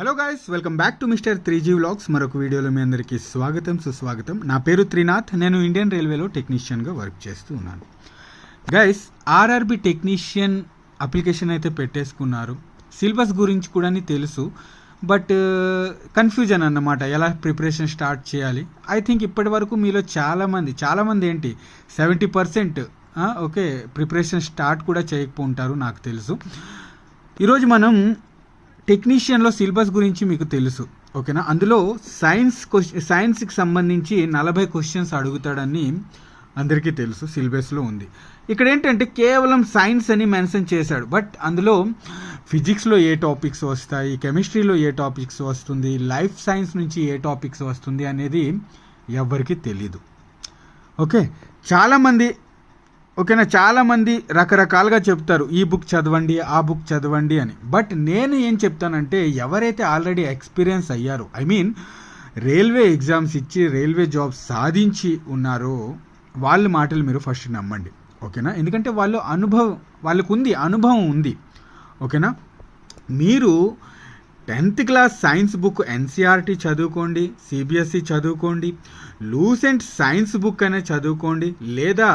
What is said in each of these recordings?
Hello guys welcome back to Mr three G vlogs మరొక వీడియోలో మీ అందరికీ స్వాగతం సుస్వాగతం. నా పేరు త్రినాథ్ నేను ఇండియన్ రైల్వేలో టెక్నీషియన్గా వర్క్ చేస్తూ ఉన్నాను. గైస్ ఆర్ఆర్బి టెక్నీషియన్ అప్లికేషన్ అయితే పెట్టేసుకున్నారు. సిలబస్ గురించి కూడా తెలుసు బట్ కన్ఫ్యూజన్ uh, అన్నమాట. ఎలా ప్రిపరేషన్ స్టార్ట్ చేయాలి? ఐ థింక్ ఇప్పటి వరకు మీలో చాలామంది చాలామంది ఏంటి? Seventy percent okay preparation start కూడా చేయకపోతారు నాకు తెలుసు. ఈరోజు మనం టెక్నీషియన్లో సిలబస్ గురించి మీకు తెలుసు ఓకేనా? అందులో సైన్స్ క్వశ్చన్ సైన్స్కి సంబంధించి నలభై క్వశ్చన్స్ అడుగుతాడని అందరికీ తెలుసు సిలబస్లో ఉంది. ఇక్కడ ఏంటంటే కేవలం సైన్స్ అని మెన్షన్ చేశాడు. బట్ అందులో ఫిజిక్స్లో ఏ టాపిక్స్ వస్తాయి కెమిస్ట్రీలో ఏ టాపిక్స్ వస్తుంది లైఫ్ సైన్స్ నుంచి ఏ టాపిక్స్ వస్తుంది అనేది ఎవరికి తెలీదు. ఓకే? చాలామంది ఓకేనా? చాలామంది రకరకాలుగా చెప్తారు ఈ బుక్ చదవండి ఆ బుక్ చదవండి అని. బట్ నేను ఏం చెప్తానంటే ఎవరైతే ఆల్రెడీ ఎక్స్పీరియన్స్ అయ్యారో ఐ మీన్ రైల్వే ఎగ్జామ్స్ ఇచ్చి రైల్వే జాబ్ సాధించి ఉన్నారో వాళ్ళ మాటలు మీరు ఫస్ట్ నమ్మండి. ఓకేనా? ఎందుకంటే వాళ్ళు అనుభవం వాళ్ళకు ఉంది అనుభవం ఉంది. ఓకేనా? మీరు tenth class science book NCERT చదువుకోండి సిబిఎస్ఈ చదువుకోండి లూసెంట్ సైన్స్ బుక్ అనే చదువుకోండి లేదా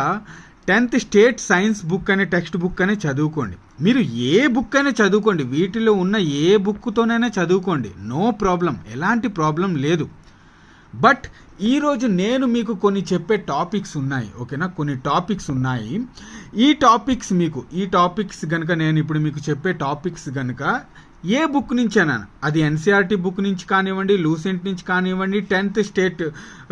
టెన్త్ స్టేట్ సైన్స్ బుక్ అనే టెక్స్ట్ బుక్ అనే చదువుకోండి. మీరు ఏ బుక్ అయినా చదువుకోండి. వీటిలో ఉన్న ఏ బుక్తోనైనా చదువుకోండి. No problem. ఎలాంటి ప్రాబ్లం లేదు. బట్ ఈరోజు నేను మీకు కొన్ని చెప్పే టాపిక్స్ ఉన్నాయి. ఓకేనా? కొన్ని టాపిక్స్ ఉన్నాయి. ఈ టాపిక్స్ మీకు ఈ టాపిక్స్ కనుక నేను ఇప్పుడు మీకు చెప్పే టాపిక్స్ కనుక ఏ బుక్ నుంచి అన్నాను అది ఎన్సీఆర్టీ బుక్ నుంచి కానివ్వండి లూసెంట్ నుంచి కానివ్వండి టెన్త్ స్టేట్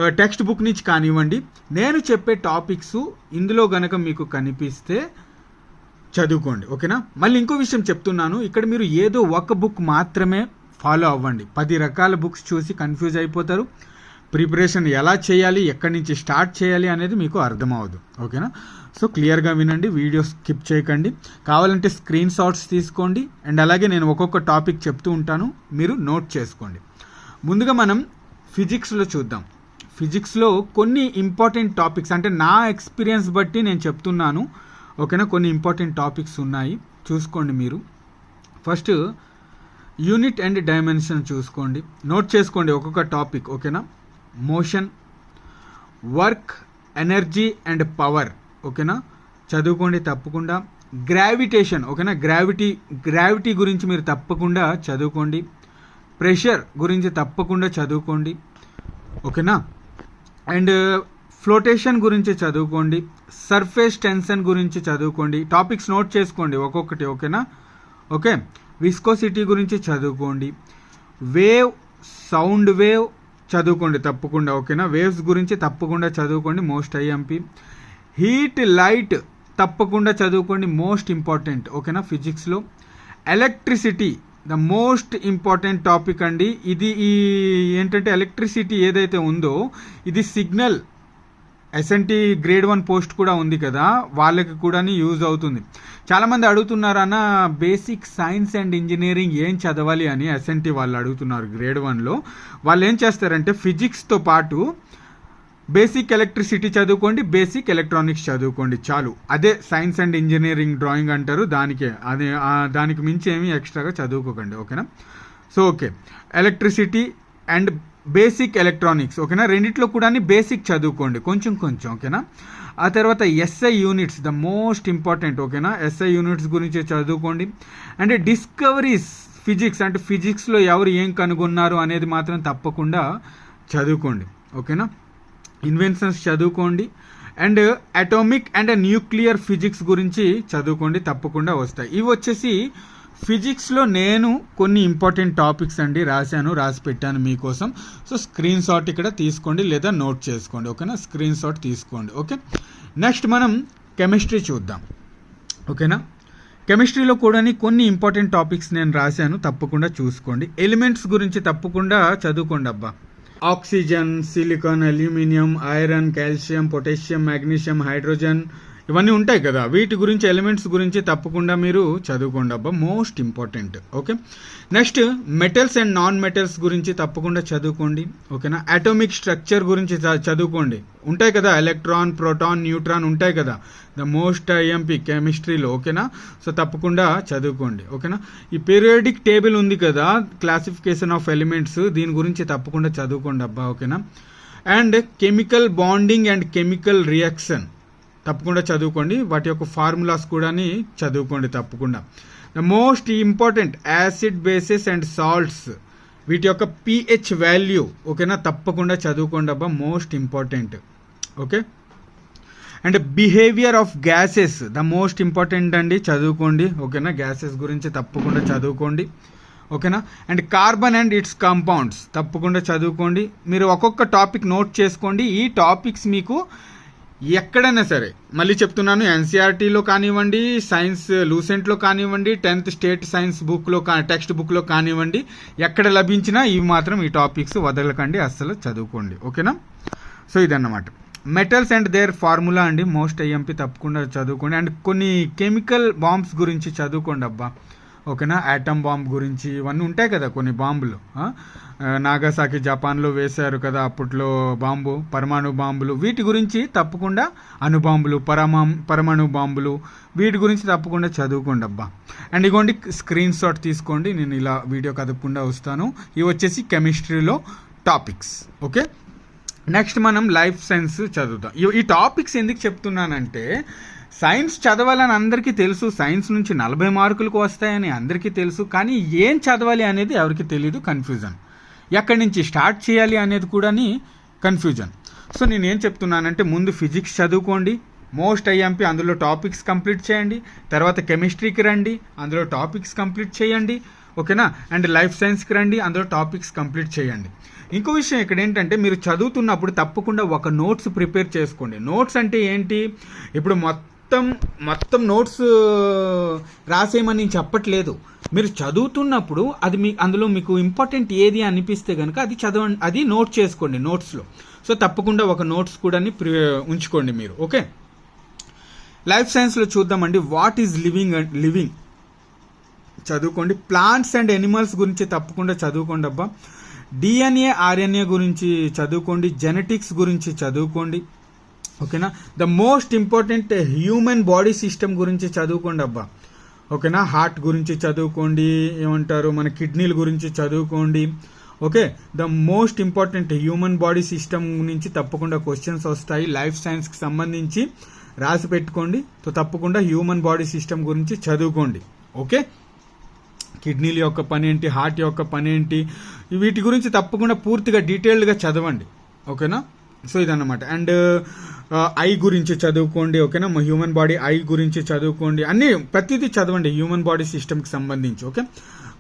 టెక్స్ట్ బుక్ నుంచి కానివ్వండి నేను చెప్పే టాపిక్స్ ఇందులో గనక మీకు కనిపిస్తే చదువుకోండి ఓకేనా? మళ్ళీ ఇంకో విషయం చెప్తున్నాను ఇక్కడ మీరు ఏదో ఒక బుక్ మాత్రమే ఫాలో అవ్వండి. పది రకాల బుక్స్ చూసి కన్ఫ్యూజ్ అయిపోతారు. ప్రిపరేషన్ ఎలా చేయాలి ఎక్కడి నుంచి స్టార్ట్ చేయాలి అనేది మీకు అర్థమవుదు. ఓకేనా? సో క్లియర్గా వినండి వీడియో స్కిప్ చేయకండి. కావాలంటే స్క్రీన్ షాట్స్ తీసుకోండి. అండ్ అలాగే నేను ఒక్కొక్క టాపిక్ చెప్తూ ఉంటాను. మీరు నోట్ చేసుకోండి. ముందుగా మనం ఫిజిక్స్లో చూద్దాం. ఫిజిక్స్లో కొన్ని ఇంపార్టెంట్ టాపిక్స్ అంటే నా ఎక్స్పీరియన్స్ బట్టి నేను చెప్తున్నాను. ఓకేనా? కొన్ని ఇంపార్టెంట్ టాపిక్స్ ఉన్నాయి. చూసుకోండి మీరు. ఫస్ట్ యూనిట్ అండ్ డైమెన్షన్ చూసుకోండి. నోట్ చేసుకోండి ఒక్కొక్క టాపిక్. ఓకేనా? Motion work energy and power. ఓకేనా? చదువుకోండి తప్పకుండా. గ్రావిటేషన్ ఓకేనా? గ్రావిటీ గ్రావిటీ గురించి మీరు తప్పకుండా చదువుకోండి. ప్రెషర్ గురించి తప్పకుండా చదువుకోండి. ఓకేనా? అండ్ ఫ్లోటేషన్ గురించి చదువుకోండి. సర్ఫేస్ టెన్షన్ గురించి చదువుకోండి. టాపిక్స్ నోట్ చేసుకోండి ఒక్కొక్కటి ఓకేనా? ఓకే. విస్కోసిటీ గురించి చదువుకోండి. వేవ్ సౌండ్ వేవ్ చదువుకోండి తప్పకుండా ఓకేనా? వేవ్స్ గురించి తప్పకుండా చదువుకోండి మోస్ట్ ఐఎంపి హీట్ లైట్ తప్పకుండా చదువుకోండి మోస్ట్ ఇంపార్టెంట్ ఓకేనా? ఫిజిక్స్లో. Electricity the most important topic అండి. ఇది ఈ ఏంటంటే ఎలక్ట్రిసిటీ ఏదైతే ఉందో ఇది signal SNT grade one post కూడా ఉంది కదా వాళ్ళకి కూడా యూజ్ అవుతుంది. చాలామంది అడుగుతున్నారన్న బేసిక్ సైన్స్ అండ్ ఇంజనీరింగ్ ఏం చదవాలి అని ఎస్ఎన్టీ వాళ్ళు అడుగుతున్నారు గ్రేడ్ వన్లో వాళ్ళు ఏం చేస్తారంటే ఫిజిక్స్తో పాటు బేసిక్ ఎలక్ట్రిసిటీ చదువుకోండి బేసిక్ ఎలక్ట్రానిక్స్ చదువుకోండి చాలు. అదే సైన్స్ అండ్ ఇంజనీరింగ్ డ్రాయింగ్ అంటారు దానికే. అదే దానికి మించి ఏమీ ఎక్స్ట్రాగా చదువుకోకండి ఓకేనా? So okay. Electricity and basic electronics ఓకేనా? రెండిట్లో కూడా బేసిక్ చదువుకోండి. కొంచెం కొంచెం ఓకేనా? ఆ తర్వాత SI units the most important ఓకేనా? ఎస్ఐ యూనిట్స్ గురించి చదువుకోండి. అండ్ డిస్కవరీస్ ఫిజిక్స్ అంటే ఫిజిక్స్లో ఎవరు ఏం కనుగొన్నారు అనేది మాత్రం తప్పకుండా చదువుకోండి ఓకేనా? ఇన్వెన్షన్స్ చదువుకోండి. And atomic and nuclear physics గురించి చదువుకోండి తప్పకుండా వస్తాయి. ఇవి వచ్చేసి ఫిజిక్స్లో నేను కొన్ని ఇంపార్టెంట్ టాపిక్స్ అండి రాశాను రాసి పెట్టాను మీకోసం. సో స్క్రీన్ షాట్ ఇక్కడ తీసుకోండి లేదా నోట్ చేసుకోండి ఓకేనా? స్క్రీన్ షాట్ తీసుకోండి ఓకే? నెక్స్ట్ మనం కెమిస్ట్రీ చూద్దాం ఓకేనా? కెమిస్ట్రీలో కూడా కొన్ని ఇంపార్టెంట్ టాపిక్స్ నేను రాశాను తప్పకుండా చూసుకోండి. ఎలిమెంట్స్ గురించి తప్పకుండా చదువుకోండి అబ్బా. Oxygen silicon aluminium iron calcium potassium magnesium hydrogen ఇవన్నీ ఉంటాయి కదా. వీటి గురించి ఎలిమెంట్స్ గురించి తప్పకుండా మీరు చదువుకోండి అబ్బా. Most important. Okay? Next metals and non metals గురించి తప్పకుండా చదువుకోండి. ఓకేనా? అటోమిక్ స్ట్రక్చర్ గురించి చ- చదువుకోండి. ఉంటాయి కదా. ఎలక్ట్రాన్ ప్రోటాన్ న్యూట్రాన్ ఉంటాయి కదా. ద మోస్ట్ ఐఎంపీ కెమిస్ట్రీలో. ఓకేనా? సో తప్పకుండా చదువుకోండి. ఓకేనా? ఈ పీరియాడిక్ టేబుల్ ఉంది కదా. Classification of elements. దీని గురించి తప్పకుండా చదువుకోండి అబ్బా. ఓకేనా? And chemical bonding and chemical reaction. తప్పకుండా చదువుకోండి. వాటి యొక్క ఫార్ములాస్ కూడా చదువుకోండి తప్పకుండా. The most important acid bases and salts వీటి యొక్క పిహెచ్ వాల్యూ ఓకేనా? తప్పకుండా చదువుకోండి అబ్బా. Most important okay? And behaviour of gases the most important అండి. చదువుకోండి. ఓకేనా? గ్యాసెస్ గురించి తప్పకుండా చదువుకోండి. ఓకేనా? And carbon and its compounds తప్పకుండా చదువుకోండి. మీరు ఒక్కొక్క టాపిక్ నోట్ చేసుకోండి. ఈ టాపిక్స్ మీకు ఎక్కడైనా సరే మళ్ళీ చెప్తున్నాను ఎన్సీఆర్టీలో కానివ్వండి సైన్స్ లూసెంట్లో కానివ్వండి టెన్త్ స్టేట్ సైన్స్ బుక్లో కా టెక్స్ట్ బుక్లో కానివ్వండి ఎక్కడ లభించినా ఇవి మాత్రం ఈ టాపిక్స్ వదలకండి అస్సలు చదువుకోండి. ఓకేనా? సో ఇదన్నమాట. మెటల్స్ అండ్ దేర్ ఫార్ములా అండి. మోస్ట్ ఐఎంపీ తప్పకుండా చదువుకోండి. అండ్ కొన్ని కెమికల్ బాంబ్స్ గురించి చదువుకోండి అబ్బా. ఓకేనా? యాటమ్ బాంబ్ గురించి ఇవన్నీ ఉంటాయి కదా కొన్ని బాంబులు నాగాసాకి జపాన్లో వేశారు కదా అప్పట్లో బాంబు పరమాణు బాంబులు. వీటి గురించి తప్పకుండా అణుబాంబులు పరమా పరమాణు బాంబులు వీటి గురించి తప్పకుండా చదువుకోండి అబ్బా. అండ్ ఇగోండి స్క్రీన్ షాట్ తీసుకోండి నేను ఇలా వీడియో కదపకుండా వస్తాను. ఇవి వచ్చేసి కెమిస్ట్రీలో టాపిక్స్ ఓకే? నెక్స్ట్ మనం లైఫ్ సైన్స్ చదువుతాం. ఈ టాపిక్స్ ఎందుకు చెప్తున్నానంటే సైన్స్ చదవాలని అందరికీ తెలుసు. సైన్స్ నుంచి నలభై మార్కులకు వస్తాయని అందరికీ తెలుసు. కానీ ఏం చదవాలి అనేది ఎవరికి తెలియదు కన్ఫ్యూజన్. ఎక్కడి నుంచి స్టార్ట్ చేయాలి అనేది కూడా కన్ఫ్యూజన్. సో నేను ఏం చెప్తున్నానంటే ముందు ఫిజిక్స్ చదువుకోండి. మోస్ట్ ఐఎంపీ అందులో టాపిక్స్ కంప్లీట్ చేయండి. తర్వాత కెమిస్ట్రీకి రండి. అందులో టాపిక్స్ కంప్లీట్ చేయండి. ఓకేనా? అండ్ లైఫ్ సైన్స్కి రండి. అందులో టాపిక్స్ కంప్లీట్ చేయండి. ఇంకో విషయం ఇక్కడ ఏంటంటే మీరు చదువుతున్నప్పుడు తప్పకుండా ఒక నోట్స్ ప్రిపేర్ చేసుకోండి. నోట్స్ అంటే ఏంటి? ఇప్పుడు మొత్తం మొత్తం మొత్తం నోట్స్ రాసేయమని నేను చెప్పట్లేదు. మీరు చదువుతున్నప్పుడు అది మీ అందులో మీకు ఇంపార్టెంట్ ఏది అనిపిస్తే కనుక అది చదవండి అది నోట్ చేసుకోండి నోట్స్లో. సో తప్పకుండా ఒక నోట్స్ కూడా ఉంచుకోండి మీరు ఓకే? లైఫ్ సైన్స్లో చూద్దామండి what is living and living? చదువుకోండి. ప్లాంట్స్ అండ్ ఎనిమల్స్ గురించి తప్పకుండా చదువుకోండి అబ్బా. డిఎన్ఏ ఆర్ఎన్ఏ గురించి చదువుకోండి జెనెటిక్స్ గురించి చదువుకోండి. ఓకేనా? The most important human body system గురించి చదువుకోండి అబ్బా. ఓకేనా? హార్ట్ గురించి చదువుకోండి ఏమంటారు? మన కిడ్నీల గురించి చదువుకోండి. Okay? The most important human body system నుంచి తప్పకుండా క్వశ్చన్స్ వస్తాయి. లైఫ్ సైన్స్కి సంబంధించి రాసి పెట్టుకోండి. సో తప్పకుండా హ్యూమన్ బాడీ సిస్టమ్ గురించి చదువుకోండి. ఓకే? కిడ్నీల యొక్క పని ఏంటి? హార్ట్ యొక్క పని ఏంటి? వీటి గురించి తప్పకుండా పూర్తిగా డీటెయిల్డ్గా చదవండి. ఓకేనా? సో ఇదన్నమాట. అండ్ ఐ గురించి చదువుకోండి ఓకేనా? హ్యూమన్ బాడీ ఐ గురించి చదువుకోండి. అన్నీ ప్రతిదీ చదవండి హ్యూమన్ బాడీ సిస్టమ్కి సంబంధించి okay?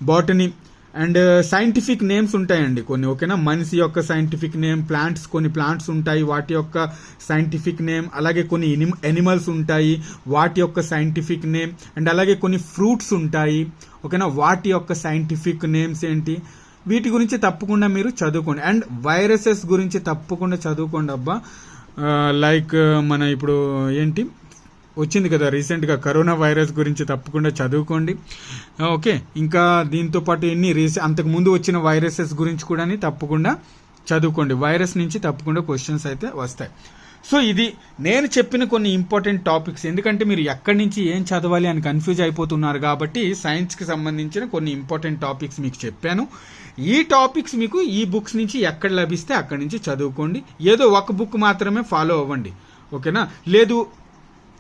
Botany and scientific names ఉంటాయండి కొన్ని ఓకేనా? మనిషి యొక్క సైంటిఫిక్ నేమ్ ప్లాంట్స్ కొన్ని ప్లాంట్స్ ఉంటాయి వాటి యొక్క సైంటిఫిక్ నేమ్ అలాగే కొన్ని ఎనిమల్స్ ఉంటాయి వాటి యొక్క సైంటిఫిక్ నేమ్ అండ్ అలాగే కొన్ని ఫ్రూట్స్ ఉంటాయి ఓకేనా? వాటి యొక్క సైంటిఫిక్ నేమ్స్ ఏంటి? వీటి గురించి తప్పకుండా మీరు చదువుకోండి. అండ్ వైరసెస్ గురించి తప్పకుండా చదువుకోండి అబ్బా. లైక్ మన ఇప్పుడు ఏంటి? వచ్చింది కదా రీసెంట్గా కరోనా వైరస్ గురించి తప్పకుండా చదువుకోండి. ఓకే ఇంకా దీంతో పాటు ఎన్ని రీసె అంతకుముందు వచ్చిన వైరసెస్ గురించి కూడా తప్పకుండా చదువుకోండి. వైరస్ నుంచి తప్పకుండా క్వశ్చన్స్ అయితే వస్తాయి. సో ఇది నేను చెప్పిన కొన్ని ఇంపార్టెంట్ టాపిక్స్. ఎందుకంటే మీరు ఎక్కడి నుంచి ఏం చదవాలి అని కన్ఫ్యూజ్ అయిపోతున్నారు కాబట్టి సైన్స్కి సంబంధించిన కొన్ని ఇంపార్టెంట్ టాపిక్స్ మీకు చెప్పాను. ఈ టాపిక్స్ మీకు ఈ బుక్స్ నుంచి ఎక్కడ లభిస్తే అక్కడి నుంచి చదువుకోండి. ఏదో ఒక బుక్ మాత్రమే ఫాలో అవ్వండి. ఓకేనా? లేదు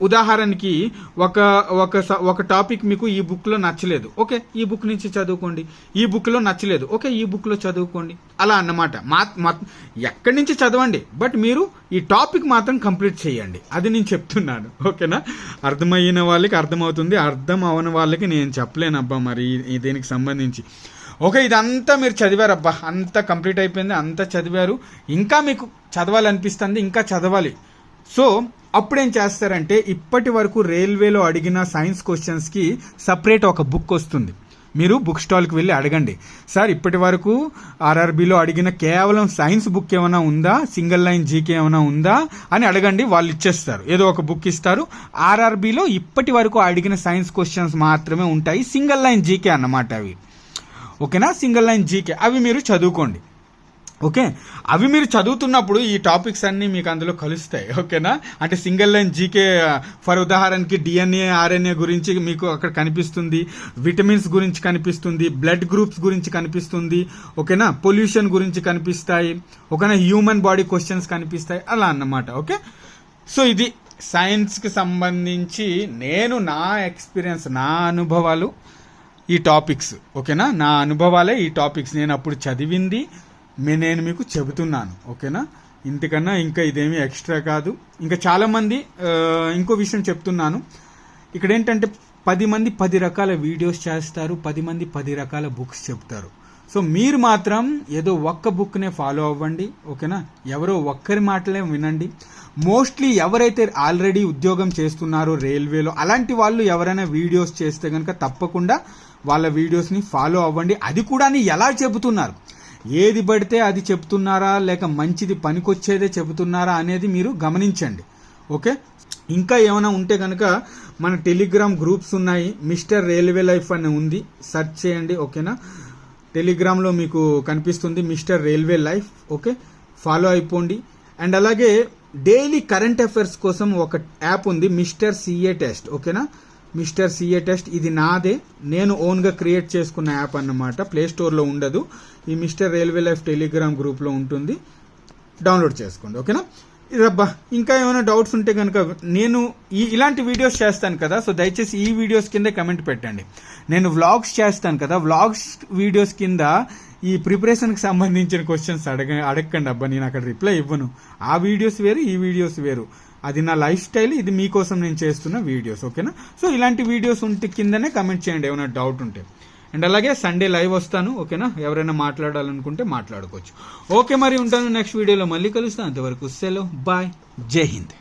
ఉదాహరణకి ఒక ఒక స- ఒక టాపిక్ మీకు ఈ బుక్లో నచ్చలేదు. ఓకే ఈ బుక్ నుంచి చదువుకోండి. ఈ బుక్లో నచ్చలేదు. ఓకే ఈ బుక్లో చదువుకోండి. అలా అన్నమాట. మా ఎక్కడి నుంచి చదవండి? బట్ మీరు ఈ టాపిక్ మాత్రం కంప్లీట్ చేయండి. అది నేను చెప్తున్నాను. ఓకేనా? అర్థమయ్యిన వాళ్ళకి అర్థమవుతుంది. అర్థం అవని వాళ్ళకి నేను చెప్పలేను అబ్బా మరి దీనికి సంబంధించి. ఓకే ఇదంతా మీరు చదివారు అబ్బా అంతా కంప్లీట్ అయిపోయింది అంతా చదివారు. ఇంకా మీకు చదవాలనిపిస్తుంది ఇంకా చదవాలి. సో అప్పుడేం చేస్తారంటే ఇప్పటి వరకు రైల్వేలో అడిగిన సైన్స్ క్వశ్చన్స్కి సపరేట్ ఒక బుక్ వస్తుంది. మీరు బుక్ స్టాల్కి వెళ్ళి అడగండి. సార్ ఇప్పటి వరకు ఆర్ఆర్బిలో అడిగిన కేవలం సైన్స్ బుక్ ఏమైనా ఉందా? సింగిల్ లైన్ జీకే ఏమైనా ఉందా? అని అడగండి వాళ్ళు ఇచ్చేస్తారు. ఏదో ఒక బుక్ ఇస్తారు. ఆర్ఆర్బిలో ఇప్పటి వరకు అడిగిన సైన్స్ క్వశ్చన్స్ మాత్రమే ఉంటాయి. సింగిల్ లైన్ జీకే అన్నమాట అవి. ఓకేనా? Single line GK. అవి మీరు చదువుకోండి. ఓకే? అవి మీరు చదువుతున్నప్పుడు ఈ టాపిక్స్ అన్నీ మీకు అందులో కలుస్తాయి. ఓకేనా? అంటే సింగిల్ లైన్ జీకే ఫర్ ఉదాహరణకి డిఎన్ఏ ఆర్ఎన్ఏ గురించి మీకు అక్కడ కనిపిస్తుంది. విటమిన్స్ గురించి కనిపిస్తుంది. బ్లడ్ గ్రూప్స్ గురించి కనిపిస్తుంది. ఓకేనా? పొల్యూషన్ గురించి కనిపిస్తాయి. ఓకేనా? హ్యూమన్ బాడీ క్వశ్చన్స్ కనిపిస్తాయి. అలా అన్నమాట. ఓకే? సో ఇది సైన్స్కి సంబంధించి నేను నా ఎక్స్పీరియన్స్ నా అనుభవాలు ఈ టాపిక్స్. ఓకేనా? నా అనుభవాలే ఈ టాపిక్స్. నేను అప్పుడు చదివింది. నేను మీకు చెబుతున్నాను ఓకేనా? ఇంతకన్నా ఇంకా ఇదేమీ ఎక్స్ట్రా కాదు. ఇంకా చాలామంది ఇంకో విషయం చెప్తున్నాను. ఇక్కడ ఏంటంటే పది మంది పది రకాల వీడియోస్ చేస్తారు పది మంది పది రకాల బుక్స్ చెప్తారు. సో మీరు మాత్రం ఏదో ఒక్క బుక్నే ఫాలో అవ్వండి ఓకేనా? ఎవరో ఒక్కరి మాటలే వినండి. మోస్ట్లీ ఎవరైతే ఆల్రెడీ ఉద్యోగం చేస్తున్నారో రైల్వేలో అలాంటి వాళ్ళు ఎవరైనా వీడియోస్ చేస్తే కనుక తప్పకుండా వాళ్ళ వీడియోస్ని ఫాలో అవ్వండి. అది కూడా ఎలా చెబుతున్నారు? ఏది పడితే అది చెప్తున్నారా లేక మంచిది పనికొచ్చేదే చెబుతున్నారా అనేది మీరు గమనించండి. ఓకే? ఇంకా ఏమైనా ఉంటే కనుక మన టెలిగ్రామ్ గ్రూప్స్ ఉన్నాయి. మిస్టర్ రైల్వే లైఫ్ అని ఉంది. సెర్చ్ చేయండి ఓకేనా? టెలిగ్రామ్లో మీకు కనిపిస్తుంది Mr railway life okay? Follow అయిపోండి. అండ్ అలాగే డైలీ కరెంట్ అఫైర్స్ కోసం ఒక యాప్ ఉంది మిస్టర్ సిఏ టెస్ట్ ఓకేనా? మిస్టర్ సిఏ టెస్ట్ ఇది నాదే. నేను ఓన్గా క్రియేట్ చేసుకున్న యాప్ అన్నమాట. ప్లే స్టోర్లో ఉండదు. ఈ మిస్టర్ రైల్వే లైఫ్ టెలిగ్రామ్ గ్రూప్లో ఉంటుంది. డౌన్లోడ్ చేసుకోండి ఓకేనా? ఇదబ్బా ఇంకా ఏమైనా డౌట్స్ ఉంటే కనుక నేను ఈ ఇలాంటి వీడియోస్ చేస్తాను కదా సో దయచేసి ఈ వీడియోస్ కింద కమెంట్ పెట్టండి. నేను వ్లాగ్స్ చేస్తాను కదా వ్లాగ్స్ వీడియోస్ కింద ఈ ప్రిపరేషన్కి సంబంధించిన క్వశ్చన్స్ అడగ అడగండి అబ్బా నేను అక్కడ రిప్లై ఇవ్వను. ఆ వీడియోస్ వేరు ఈ వీడియోస్ వేరు. అది నా లైఫ్ స్టైల్ ఇది మీకోసం నేను చేస్తున్న వీడియోస్ ఓకేనా? సో ఇలాంటి వీడియోస్ ఉంటే కిందనే కమెంట్ చేయండి ఏమైనా డౌట్ ఉంటే. అండ్ అలాగే సండే లైవ్ వస్తాను ఓకేనా? ఎవరైనా మాట్లాడాలనుకుంటే మాట్లాడుకోవచ్చు. ఓకే మరి ఉంటాను నెక్స్ట్ వీడియోలో మళ్ళీ కలుస్తాను. అంతవరకు సెలవు. బాయ్ జై హింద్.